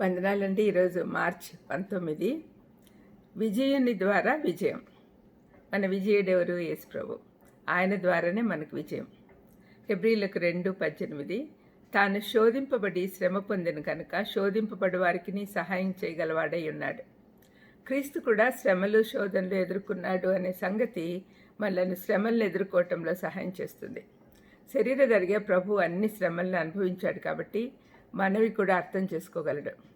వందనాలండి. ఈరోజు మార్చ్ పంతొమ్మిది. విజయుని ద్వారా విజయం. మన విజయుడెవరు? యేసు ప్రభు ఆయన ద్వారానే మనకు విజయం. ఫిబ్రిలకు రెండు పద్దెనిమిది. తాను శోధింపబడి శ్రమ పొందిన కనుక శోధింపబడి వారికి సహాయం చేయగలవాడై ఉన్నాడు. క్రీస్తు కూడా శ్రమలు శోధనలు ఎదుర్కొన్నాడు అనే సంగతి మనల్ని శ్రమలను ఎదుర్కోవటంలో సహాయం చేస్తుంది. శరీర జరిగే ప్రభు అన్ని శ్రమలను అనుభవించాడు కాబట్టి మనవి కూడా అర్థం చేసుకోగలడు.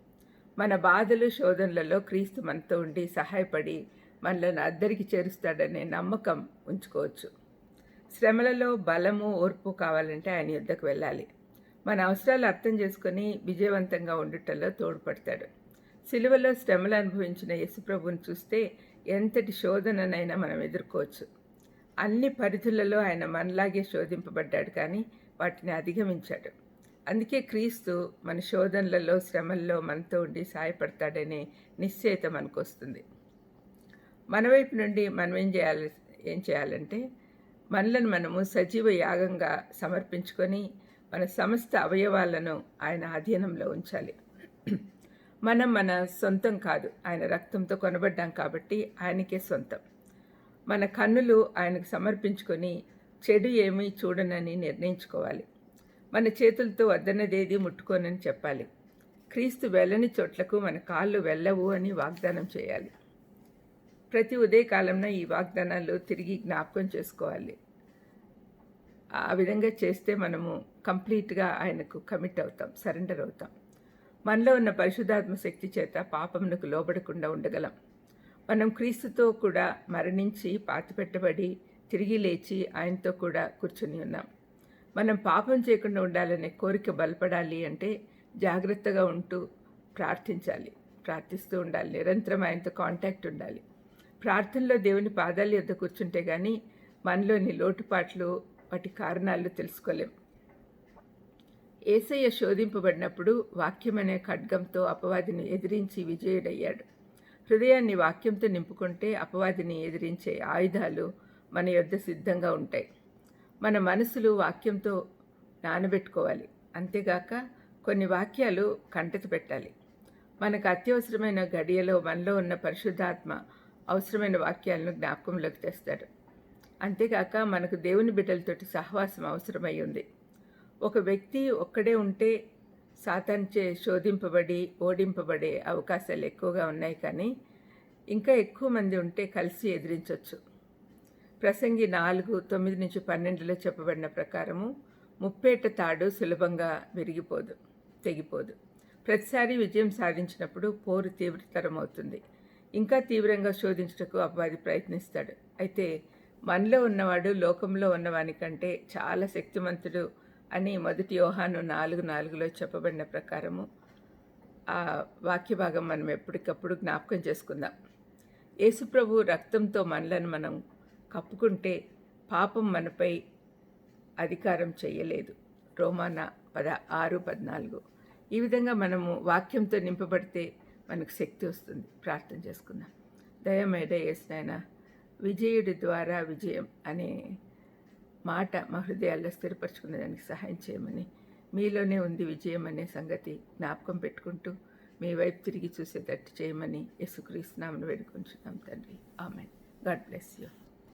మన బాధలు శోధనలలో క్రీస్తు మనతో ఉండి సహాయపడి మనలను అద్దరికి చేరుస్తాడనే నమ్మకం ఉంచుకోవచ్చు. శ్రమలలో బలము ఓర్పు కావాలంటే ఆయన యుద్ధకు వెళ్ళాలి. మన అవసరాలు అర్థం చేసుకొని విజయవంతంగా ఉండటంలో తోడ్పడతాడు. సిలువలో శ్రమలు అనుభవించిన యశుప్రభుని చూస్తే ఎంతటి శోధననైనా మనం ఎదుర్కోవచ్చు. అన్ని పరిధులలో ఆయన మనలాగే శోధింపబడ్డాడు కానీ వాటిని అధిగమించాడు. అందుకే క్రీస్తు మన శోధనలలో శ్రమల్లో మనతో ఉండి సహాయపడతాడనే నిశ్చయిత మనకు వస్తుంది మన వైపు నుండి మనం ఏం చేయాలి ఏం చేయాలంటే మనలను మనము సజీవ యాగంగా సమర్పించుకొని మన సమస్త అవయవాలను ఆయన అధీనంలో ఉంచాలి. మనం మన సొంతం కాదు ఆయన రక్తంతో కొనబడ్డాం కాబట్టి ఆయనకే సొంతం. మన కన్నులు ఆయనకు సమర్పించుకొని చెడు ఏమీ చూడనని నిర్ణయించుకోవాలి. మన చేతులతో వద్దనదేది ముట్టుకోనని చెప్పాలి. క్రీస్తు వెళ్ళని చోట్లకు మన కాళ్ళు వెళ్ళవు అని వాగ్దానం చేయాలి. ప్రతి ఉదయకాలంలో ఈ వాగ్దానాలు తిరిగి జ్ఞాపకం చేసుకోవాలి. ఆ విధంగా చేస్తే మనము కంప్లీట్గా ఆయనకు కమిట్ అవుతాం సరెండర్ అవుతాం. మనలో ఉన్న పరిశుద్ధాత్మ శక్తి చేత పాపమునకు లోబడకుండా ఉండగలం. మనం క్రీస్తుతో కూడా మరణించి పాతిపెట్టబడి తిరిగి లేచి ఆయనతో కూడా కూర్చుని ఉన్నాం. మనం పాపం చేయకుండా ఉండాలనే కోరిక బలపడాలి అంటే జాగ్రత్తగా ఉంటూ ప్రార్థించాలి. ప్రార్థిస్తూ ఉండాలి. నిరంతరం ఆయనతో కాంటాక్ట్ ఉండాలి. ప్రార్థనలో దేవుని పాదాల యొద్ద కూర్చుంటే కానీ మనలోని లోటుపాట్లు వాటి కారణాలు తెలుసుకోలేం. ఏసయ్య శోధింపబడినప్పుడు వాక్యం అనే ఖడ్గంతో అపవాదిని ఎదిరించి విజయుడయ్యాడు. హృదయాన్ని వాక్యంతో నింపుకుంటే అపవాదిని ఎదిరించే ఆయుధాలు మన యొద్ద సిద్ధంగా ఉంటాయి. మన మనసులు వాక్యంతో నానబెట్టుకోవాలి. అంతేగాక కొన్ని వాక్యాలు కంటత పెట్టాలి. మనకు అత్యవసరమైన గడియలో మనలో ఉన్న పరిశుద్ధాత్మ అవసరమైన వాక్యాలను జ్ఞాపకంలోకి తెస్తాడు. అంతేగాక మనకు దేవుని బిడ్డలతోటి సహవాసం అవసరమై ఉంది. ఒక వ్యక్తి ఒక్కడే ఉంటే సాతాన్చే శోధింపబడి ఓడింపబడే అవకాశాలు ఎక్కువగా ఉన్నాయి కానీ ఇంకా ఎక్కువ మంది ఉంటే కలిసి ఎదిరించవచ్చు ప్రసంగి నాలుగు తొమ్మిది నుంచి పన్నెండులో చెప్పబడిన ప్రకారము ముప్పేట తాడు సులభంగా విరిగిపోదు తెగిపోదు. ప్రతిసారి విజయం సాధించినప్పుడు పోరు తీవ్రతరం అవుతుంది ఇంకా తీవ్రంగా శోధించటకు అపవాది ప్రయత్నిస్తాడు. అయితే మనలో ఉన్నవాడు లోకంలో ఉన్నవానికంటే చాలా శక్తిమంతుడు అని మొదటి యోహాను నాలుగు నాలుగులో చెప్పబడిన ప్రకారము ఆ వాక్య భాగం మనం ఎప్పటికప్పుడు జ్ఞాపకం చేసుకుందాం. యేసుప్రభు రక్తంతో మనలను మనం కప్పుకుంటే పాపం మనపై అధికారం చేయలేదు రోమానా పద ఆరు పద్నాలుగు. ఈ విధంగా మనము వాక్యంతో నింపబడితే మనకు శక్తి వస్తుంది. ప్రార్థన చేసుకుందాం. దయమేద ఏసునాయన విజయుడి ద్వారా విజయం అనే మాట మా హృదయాల్లో స్థిరపరచుకునే దానికి సహాయం చేయమని మీలోనే ఉంది విజయం అనే సంగతి జ్ఞాపకం పెట్టుకుంటూ మీ వైపు తిరిగి చూసేటట్టు చేయమని యేసుక్రీస్తున్నామని వేడుకుంటున్నాం తండ్రి. ఆమె గాడ్ బ్లెస్ యూ.